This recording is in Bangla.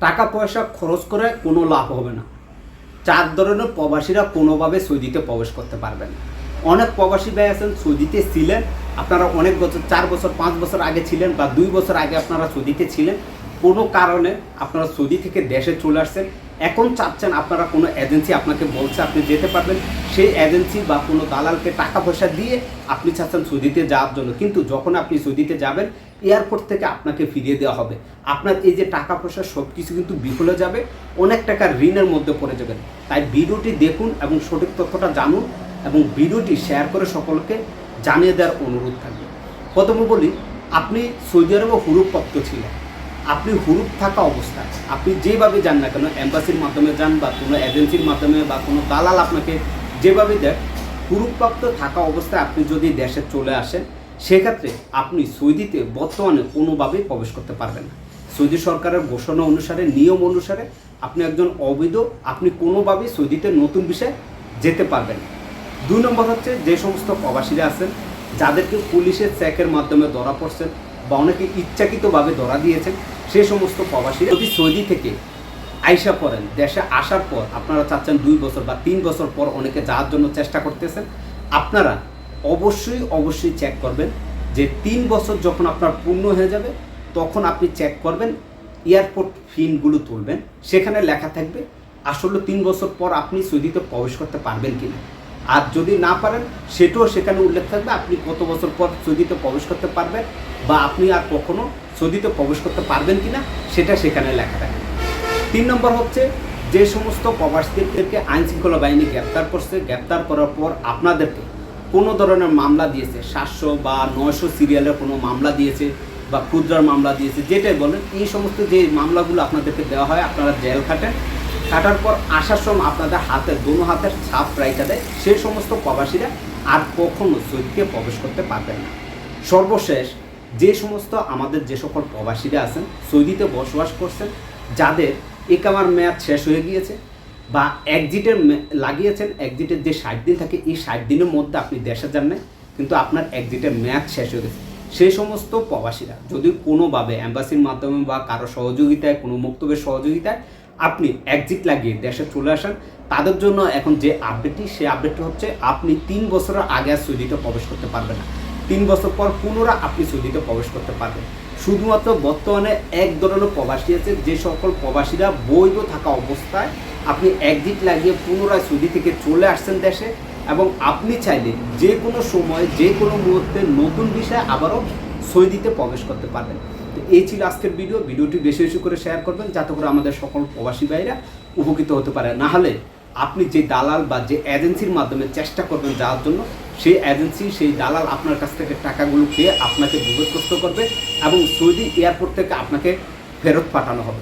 টাকা পয়সা খরচ করে কোনো লাভ হবে না। চার ধরনের প্রবাসীরা কোনোভাবে সৌদিতে প্রবেশ করতে পারবেন অনেক প্রবাসী ভাই আছেন, সৌদিতে ছিলেন। আপনারা অনেক বছর, চার বছর, পাঁচ বছর আগে ছিলেন বা দুই বছর আগে আপনারা সৌদিতে ছিলেন। কোনো কারণে আপনারা সৌদি থেকে দেশে চলে আসছেন। এখন চাচ্ছেন আপনারা কোনো এজেন্সি আপনাকে বলছে আপনি যেতে পারবেন, সেই এজেন্সি বা কোনো দালালকে টাকা পয়সা দিয়ে আপনি চাচ্ছেন সৌদিতে যাওয়ার জন্য। কিন্তু যখন আপনি সৌদিতে যাবেন এয়ারপোর্ট থেকে আপনাকে ফিরিয়ে দেওয়া হবে। আপনার এই যে টাকা পয়সা সব কিছু কিন্তু বিফলে যাবে, অনেক টাকা ঋণের মধ্যে পড়ে যাবেন তাই ভিডিওটি দেখুন এবং সঠিক তথ্যটা জানুন এবং ভিডিওটি শেয়ার করে সকলকে জানিয়ে দেওয়ার অনুরোধ থাকবে। প্রথমে বলি, আপনি সৌদি আরবে হুরুপ্রাপ্ত ছিলেন। আপনি হুরুপ থাকা অবস্থায় আপনি যেভাবে যান না কেন এম্বাসির মাধ্যমে যান বা কোনো এজেন্সির মাধ্যমে বা কোনো দালাল আপনাকে যেভাবে দেয় হুরুপ্রাপ্ত থাকা অবস্থায় আপনি যদি দেশে চলে আসেন, সেক্ষেত্রে আপনি সৌদিতে বর্তমানে কোনোভাবেই প্রবেশ করতে পারবেন না। সৌদি সরকারের ঘোষণা অনুসারে, নিয়ম অনুসারে আপনি একজন অবৈধ, আপনি কোনোভাবেই সৌদিতে নতুন বিষয়ে যেতে পারবেন দুই নম্বর হচ্ছে যে সমস্ত প্রবাসীরা আছেন, যাদেরকে পুলিশের চেকের মাধ্যমে ধরা পড়ছেন বা অনেকে ইচ্ছাকৃতভাবে ধরা দিয়েছেন সেই সমস্ত প্রবাসী যদি সৌদি থেকে আইসা পড়েন, দেশে আসার পর আপনারা চাচ্ছেন দুই বছর বা তিন বছর পর অনেকে যাওয়ার জন্য চেষ্টা করতেছেন, আপনারা অবশ্যই অবশ্যই চেক করবেন যে তিন বছর যখন আপনার পূর্ণ হয়ে যাবে, তখন আপনি চেক করবেন এয়ারপোর্ট ফিনগুলো তুলবেন, সেখানে লেখা থাকবে আসলে তিন বছর পর আপনি সৌদিতে প্রবেশ করতে পারবেন কিনা। আর যদি না পারেন, সেটাও সেখানে উল্লেখ থাকবে। আপনি কত বছর পর সৌদিতে প্রবেশ করতে পারবেন বা আপনি আর কখনো সৌদিতে প্রবেশ করতে পারবেন কিনা, সেটা সেখানে লেখা থাকে। তিন নম্বর হচ্ছে, যে সমস্ত প্রবাসীদেরকে আইন শৃঙ্খলা বাহিনী গ্রেপ্তার করছে, গ্রেপ্তার করার পর আপনাদেরকে কোনো ধরনের মামলা দিয়েছে, সাতশো বা নয়শো সিরিয়ালের কোনো মামলা দিয়েছে বা ক্ষুদ্রার মামলা দিয়েছে, যেটাই বলেন, এই সমস্ত যে মামলাগুলো আপনাদেরকে দেওয়া হয়, আপনারা জেল খাটেন। কাটার পর আসার সময় আপনাদের হাতে দোনো হাতের ছাপ রাইটা দেয় সেই সমস্ত প্রবাসীরা আর কখনো সৌদিতে প্রবেশ করতে পারবেন না। সর্বশেষ, যে সমস্ত আমাদের যে সকল প্রবাসীরা আছেন, সৌদিতে বসবাস করছেন, যাদের একামার মেয়াদ শেষ হয়ে গিয়েছে বা একজিটের লাগিয়েছেন একজিটের যে ষাট দিন থাকে, এই ষাট দিনের মধ্যে আপনি দেশে যান নাই, কিন্তু আপনার একজিটের মেয়াদ শেষ হয়ে গেছে। সেই সমস্ত প্রবাসীরা, যদি কোনোভাবে অ্যাম্বাসির মাধ্যমে বা কারও সহযোগিতায়, কোনো বক্তব্যের সহযোগিতায় আপনি এক্সিট লাগিয়ে দেশে চলে আসেন, তাদের জন্য এখন যে আপডেটটি সেই আপডেটটি হচ্ছে আপনি তিন বছরের আগে আর সৌদিতে প্রবেশ করতে পারবেন না। তিন বছর পর পুনরায় আপনি সৌদিতে প্রবেশ করতে পারবেন। শুধুমাত্র বর্তমানে এক ধরনের প্রবাসী আছে, যে সকল প্রবাসীরা বৈধ থাকা অবস্থায় আপনি এক্সিট লাগিয়ে পুনরায় সৌদি থেকে চলে আসছেন দেশে এবং আপনি চাইলে যে কোনো সময়, যে কোনো মুহূর্তে নতুন বিষয়ে আবারও সৌদিতে প্রবেশ করতে পারবেন। তো এই ছিল আজকের ভিডিও ভিডিওটি বেশি বেশি করে শেয়ার করবেন যাতে করে আমাদের সকল প্রবাসী ভাইরা উপকৃত হতে পারে। না হলে আপনি যে দালাল বা যে এজেন্সির মাধ্যমে চেষ্টা করবেন যাওয়ার জন্য, সেই এজেন্সি সেই দালাল আপনার কাছ থেকে টাকাগুলো খেয়ে আপনাকে বিপদগ্রস্ত করবে এবং সৌদি এয়ারপোর্ট থেকে আপনাকে ফেরত পাঠানো হবে।